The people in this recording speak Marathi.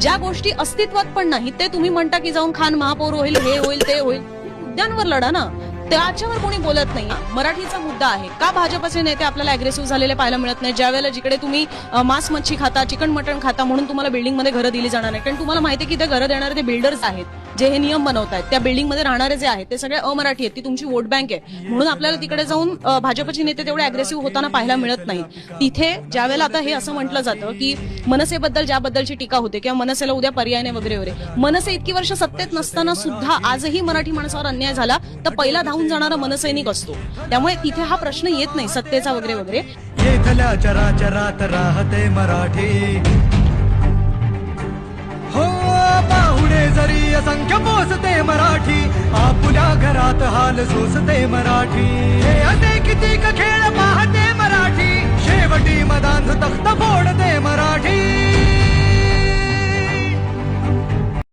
ज्या गोष्टी अस्तित्वात पण नाहीत ते तुम्ही म्हणता की जाऊन खान महापौर होईल हे होईल ते होईल. मुद्द्यांवर लढा ना. त्याच्यावर कोणी बोलत नाही मराठीचा मुद्दा आहे. का भाजपचे नेते आपल्याला अग्रेसिव्ह झालेले पाहायला मिळत नाही ज्यावेळेला जिकडे तुम्ही मांस मच्छी खाता चिकन मटण खाता म्हणून तुम्हाला बिल्डिंगमध्ये घरं दिली जाणार नाही कारण तुम्हाला माहिती आहे की ते घरं देणारे ते बिल्डर्स आहेत. जे हे नियम बनवत आहेत त्या बिल्डिंगमध्ये राहणारे जे आहेत ते सगळे अमराठी आहेत ती तुमची वोट बँक आहे. म्हणून आपल्याला तिकडे जाऊन भाजपचे नेते तेवढे अग्रेसिव्ह होताना पाहायला मिळत नाही. तिथे ज्यावेळेला आता हे असं म्हटलं जातं की मनसेबद्दल ज्याबद्दलची टीका होते किंवा मनसेला उद्या पर्यायने वगैरे वगैरे मनसे इतकी वर्ष सत्तेत नसताना सुद्धा आजही मराठी माणसावर अन्याय झाला तर पहिला धावून जाणारा मनसैनिक असतो. त्यामुळे तिथे हा प्रश्न येत नाही सत्तेचा वगैरे वगैरे. येथल्या राहते मराठी. मराठी. आपल्या घरात हाल सोसते मराठी.